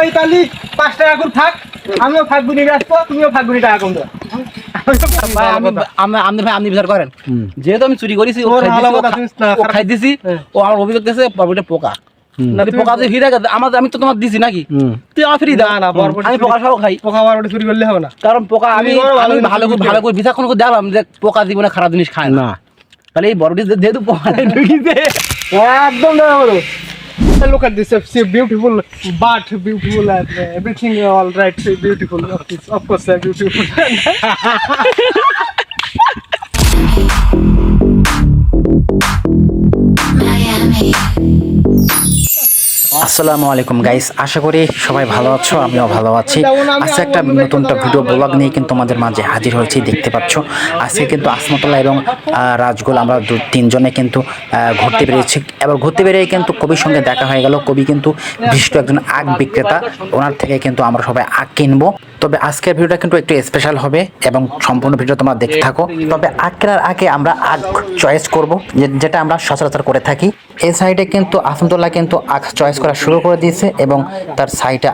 ওই তাহলে পাঁচ টাকা করে থাক আমিও ব্যস্ত তুমিও ফাঁকবুনি টাকা কম আমি আমি আপনি ভাই আপনি বিচার করেন। যেহেতু আমি চুরি করেছি ও খাই দিছি, ও কথা খা- শুনিস না, ও খাই দিছি হ্যাঁ। আমার অভিযোগ পোকা। যদি পোকা যদি ফিরে গেছে আমার আমি তো তোমার দিছি নাকি? তুই আমার ফিরি দাও না, আমি পোকা সহ খাই। পোকা বারোটা চুরি করলে হবে না। কারণ পোকা আমি ভালো আমি ভালো করে ভালো করে বিচার করে দেখলাম যে পোকা জীবনে খারাপ জিনিস খায় না। তাহলে এই বরবটি যেহেতু পোকা ঢুকিছে একদম Look at this, it's beautiful, but beautiful and uh, everything all right, beautiful. Of course, of course, beautiful. আসসালামু আলাইকুম গাইস আশা করি সবাই ভালো আছো, আমিও ভালো আছি। আজকে একটা নতুন একটা ভিডিও ব্লগ নিয়ে কিন্তু আমাদের মাঝে হাজির হয়েছি, দেখতে পাচ্ছ। আজকে কিন্তু আসমতুল্লাহ এবং রাজগুল আমরা দু, তিনজনে কিন্তু ঘুরতে বেরিয়েছি। এবার ঘুরতে বেরিয়ে কিন্তু কবির সঙ্গে দেখা হয়ে গেল। কবি কিন্তু বিশিষ্ট একজন আগ বিক্রেতা। ওনার থেকে কিন্তু আমরা সবাই আগ কিনবো। তবে আজকের ভিডিওটা কিন্তু একটু স্পেশাল হবে এবং সম্পূর্ণ ভিডিও তোমরা দেখতে থাকো। তবে আগ কেনার আগে আমরা আগ চয়েস করব যেটা আমরা সচরাচর করে থাকি। এই সাইডে কিন্তু আসমতুল্লাহ কিন্তু আখ চয়েস করা শুরু করে দিয়েছে এবং তার সাইডে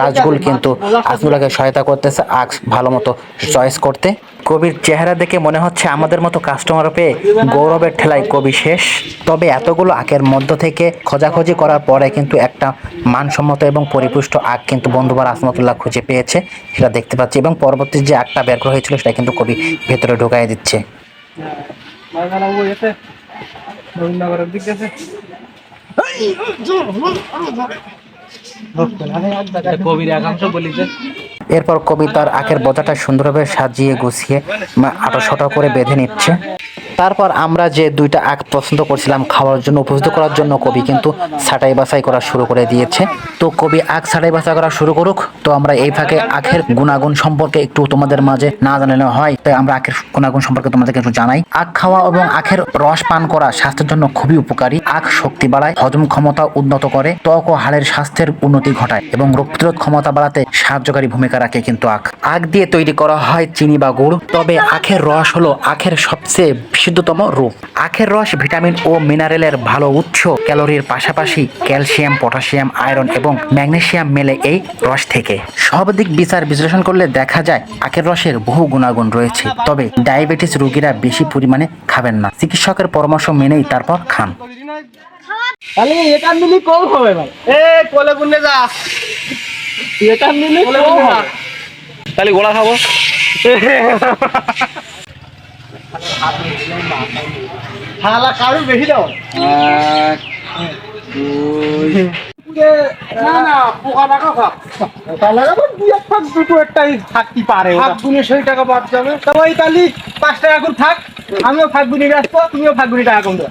রাজগুল কিন্তু আসমতুল্লাহকে সহায়তা করতেছে আখ ভালো মতো চয়েস করতে। কবির চেহারা দেখে মনে হচ্ছে আমাদের মতো কাস্টমার পেয়ে গৌরবের ঠেলায় কবি শেষ। তবে এতগুলো আখের মধ্য থেকে খোঁজাখুঁজি করার পরে কিন্তু একটা মানসম্মত এবং পরিপুষ্ট আখ কিন্তু বন্ধুবার আসমতুল্লাহ খুঁজে পেয়েছে, সেটা দেখতে পাচ্ছি। এবং পরবর্তী যে আখটা বের করা হয়েছিল, সেটা কিন্তু কবি ভেতরে ঢুকাই দিচ্ছে। এরপর কবি তার আখের বোঝাটা সুন্দরভাবে সাজিয়ে গুছিয়ে আটো করে বেঁধে নিচ্ছে। তারপর আমরা যে দুইটা আখ পছন্দ করছিলাম খাওয়ার জন্য, উপস্থিত করার জন্য কবি কিন্তু ছাটাই বাছাই করা শুরু করে দিয়েছে। তো কবি আখ ছাটাই বাছাই করা শুরু করুক, তো আমরা এই ফাঁকে আখের গুণাগুণ সম্পর্কে একটু তোমাদের মাঝে না জানানো হয়, তাই আমরা আখের গুণাগুণ সম্পর্কে তোমাদেরকে একটু জানাই। আখ খাওয়া এবং আখের রস পান করা স্বাস্থ্যের জন্য খুবই উপকারী। আখ শক্তি বাড়ায়, হজম ক্ষমতা উন্নত করে, ত্বক ও হাড়ের স্বাস্থ্যের উন্নতি ঘটায় এবং রোগ প্রতিরোধ ক্ষমতা বাড়াতে সাহায্যকারী ভূমিকা রাখে কিন্তু আখ। আখ দিয়ে তৈরি করা হয় চিনি বা গুড়, তবে আখের রস হলো আখের সবচেয়ে বিশুদ্ধতম রূপ। আখের রস ভিটামিন ও মিনারেলের ভালো উৎস। ক্যালোরির পাশাপাশি ক্যালসিয়াম পটাশিয়াম আয়রন এবং ম্যাগনেশিয়াম মেলে এই রস থেকে। সব দিক বিচার বিশ্লেষণ করলে দেখা যায় আখের রসের বহু গুণাগুণ রয়েছে। তবে ডায়াবেটিস রোগীরা বেশি পরিমাণে খাবেন না। চিকিৎসকের পরামর্শ মেনেই তারপর খান। তাহলে একান মিলি কম হবে ভাই। এ কোলে বুনে যা। একান মিলি কম হবে। তাহলে গোলা খাব। হালা কারু বেশি দাও। আমিও ফাগুনি গুনি ব্যস্ত তুমিও ফাগুনি গুনি টাকা কম দেবো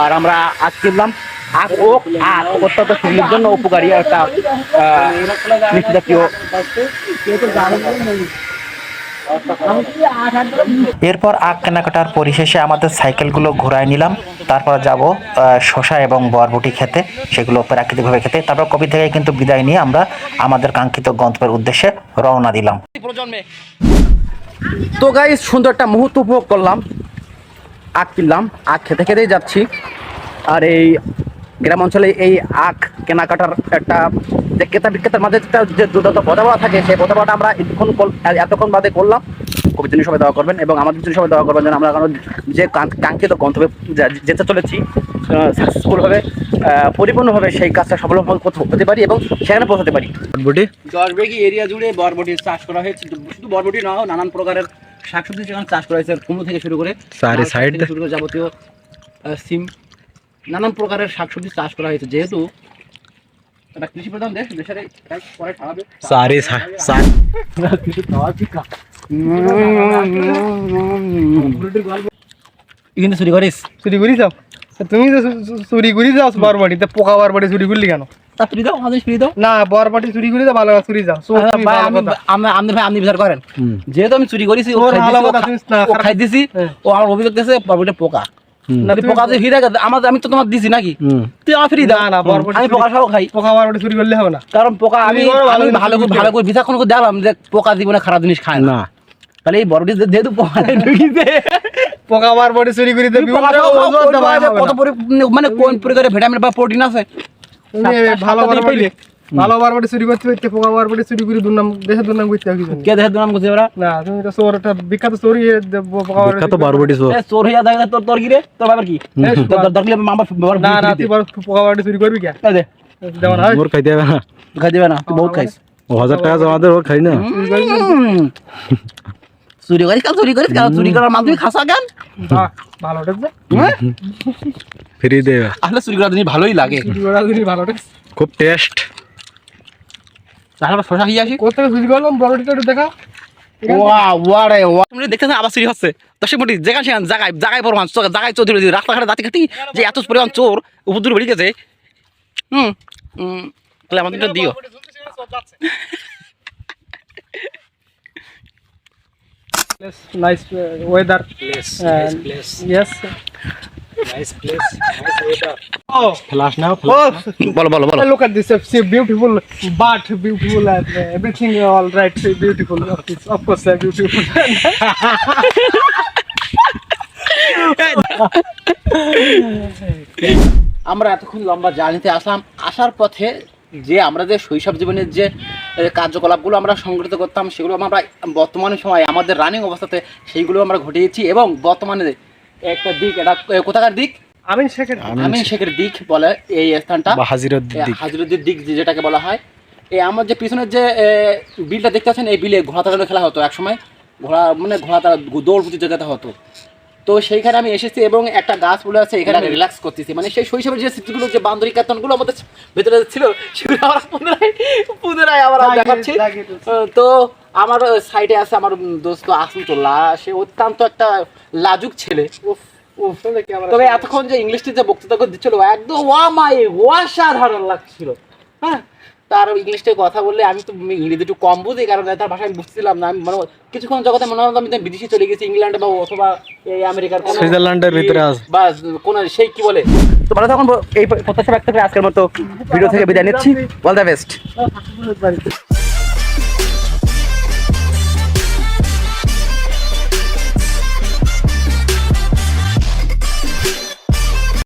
আর আমরা আজ কিনলাম আখ ও আখ অত্যন্ত শরীরের জন্য উপকারী একটা মিষ্টি জাতীয় এরপর আখ কেনাকাটার পরিশেষে আমাদের সাইকেলগুলো ঘোরায় নিলাম। তারপর যাব শশা এবং বরবটি খেতে সেগুলো প্রাকৃতিকভাবে খেতে। তারপর কবি থেকে কিন্তু বিদায় নিয়ে আমরা আমাদের কাঙ্ক্ষিত গন্তব্যের উদ্দেশ্যে রওনা দিলাম। প্রজন্মে। তো গাই সুন্দর একটা মুহূর্ত উপভোগ করলাম। আখ কিনলাম আখ খেতে খেতেই যাচ্ছি। আর এই গ্রাম অঞ্চলে এই আখ কেনাকাটার একটা যে ক্রেতা বিক্রেতার মাঝে একটা যে দুর্দান্ত বোঝাপড়া থাকে সেই বোঝাপড়াটা আমরা এতক্ষণ এতক্ষণ বাদে করলাম। কবির জন্য সবাই দেওয়া করবেন এবং আমাদের জন্য সবাই দেওয়া করবেন যেন আমরা কারণ যে কাঙ্ক্ষিত গন্তব্যে যেতে চলেছি সাকসেসফুলভাবে পরিপূর্ণভাবে সেই কাজটা সফল হতে পারি এবং সেখানে পৌঁছাতে পারি। বটি দশ বিঘি এরিয়া জুড়ে বরবটির চাষ করা হয়েছে। শুধু বরবটি নয় নানান প্রকারের শাকসবজি সেখানে চাষ করা হয়েছে কুমড়ো থেকে শুরু করে থেকে শুরু করে যাবতীয় সিম নানান প্রকারের শাকসবজি চাষ করা হয়েছে। যেহেতু একটা কৃষি প্রধান দেশ দেশের এক পরে খাওয়াবে। সারি কিন্তু চুরি করিস? চুরি করি যাও তুমি তো চুরি করি যাও বরবাড়িতে পোকা বরবাড়ি চুরি করলি কেন? তা ফ্রি দাও আমাদের ফ্রি দাও। না বরবাটি চুরি করে দাও ভালো কথা চুরি যাও চোর আরে তুমি ভাই আমি আমি ভাই আপনি বিচার করেন। যেহেতু আমি চুরি করেছি ও খাই দিছি, ও কথা খা- তুমি না, ও খারাপ- খাই দিছি হ্যাঁ। আমার অভিযোগ দিয়েছে বরবটি পোকা। আমি তো তোমার দিছি নাকি? তুই আমার ফ্রি দাও। না, আমি পোকা সহ খাই। পোকা বরবাটি চুরি করলে হবে না। কারণ পোকা আমি ভালো করে ভালো করে বিচাক্ষণ করে দেখলাম যে পোকা জীবনে খারাপ জিনিস খায় না। তাহলে এই বরবটি যেহেতু পোকা ঢুকিছে। পোকা বরবাটি চুরি করে কত মানে কোন পরিমাণে ভিটামিন বা প্রোটিন আছে? তুমি ভালো বরবাটি চুরি করতে করতে পোকা বরবাটি চুরি করে দুর্নাম দেশের দুর্নাম করতে হবে কে দেখে নাম করছে ওরা? না তুমি তো চোর একটা বিখ্যাত চোরই এ দে- পোকা বরবাটি বিখ্যাত চুরি করে- বারবটি চোর। এ, চোর হইয়া দেখে তোর তোর কি রে? তোর বাবার কি? তোর- তোর- তোর মামা না না তুই পোকা বরবাটি চুরি করবি কে? দে, যেমন হয়? মোর খাইতে হবে না। খাই দিবে না তুই বহুত খাইস। ও হাজার টাকা জমা দে ও খাই না। চুরি করিস চুরি করিস চুরি করার মাধ্যমে খাসা কেন? ভালো ফ্রি দে। আসলে চুরি জিনিস ভালোই লাগে। চুরি করার ভালো খুব টেস্ট। তাহলে শশা খেয়ে আসি। চুরি করলাম? একটু দেখা। তুমি দেখতেছেন আবার চুরি হচ্ছে। দর্শক মন্ডলী যেখানে সেখানে জায়গায় জায়গায় পরিমাণ চোর জায়গায় চোর ধরে রাস্তাঘাটে দাঁতি কাটি যে এত পরিমাণ চোর উপদ্রব বেরিয়ে গেছে। হুম তাহলে আমাদের দিও। নাইস ওয়েদার Oh, নাও oh, বলো বলো বলো uh, uh, right. See, beautiful. Of course, of course, uh, beautiful. আমরা এতক্ষণ লম্বা জার্নিতে আসলাম আসার পথে যে আমরা যে শৈশব জীবনের যে কার্যকলাপগুলো আমরা সংগঠিত করতাম সেগুলো আমরা বর্তমানে সময় আমাদের রানিং অবস্থাতে সেইগুলো আমরা ঘটিয়েছি এবং বর্তমানে একটা দিক এটা কোথাকার দিক? আমিন শেখের আমিন শেখের দিক বলে এই স্থানটা। হাজিরুদ্দিন দিক। হাজিরুদ্দির দিক যেটাকে বলা হয়। এই আমার যে পিছনের যে বিলটা দেখতে পাচ্ছেন এই বিলে ঘোড়া তাড়ানো খেলা হতো একসময়। ঘোড়া মানে ঘোড়া তাড়া দৌড় প্রতিযোগিতা হতো। তো সেইখানে আমি এসেছি এবং একটা গাছ পড়ে আছে এখানে আমি রিল্যাক্স করতেছি। মানে সেই শৈশবের যে স্মৃতিগুলো যে বান্দরী কাতনগুলো আমাদের ভেতরে ছিল সেগুলো আবার পুনরায় পুনরায় আবার দেখাচ্ছি। তো আমার সাইডে আছে আমার দোস্ত আসুতুল্লাহ সে অত্যন্ত একটা লাজুক ছেলে। তবে এতক্ষণ যে ইংলিশটি যে বক্তৃতা করে দিচ্ছিল একদম ওয়া মাই অসাধারণ লাগছিল। হ্যাঁ? তার ইংলিশে কথা বললে আমি তো ইংরেজি একটু কম বুঝি কারণ তার ভাষা আমি বুঝছিলাম না। আমি মানে কিছুক্ষণ জগতে মনে হলো আমি বিদেশি চলে গেছি ইংল্যান্ডে বা অথবা এই আমেরিকার সুইজারল্যান্ডের ভিতরে। বা কোন সেই কি বলে? তো ভালো তখন এই প্রত্যাশা ব্যক্ত করে আজকের মতো ভিডিও থেকে বিদায় নিচ্ছি। All the best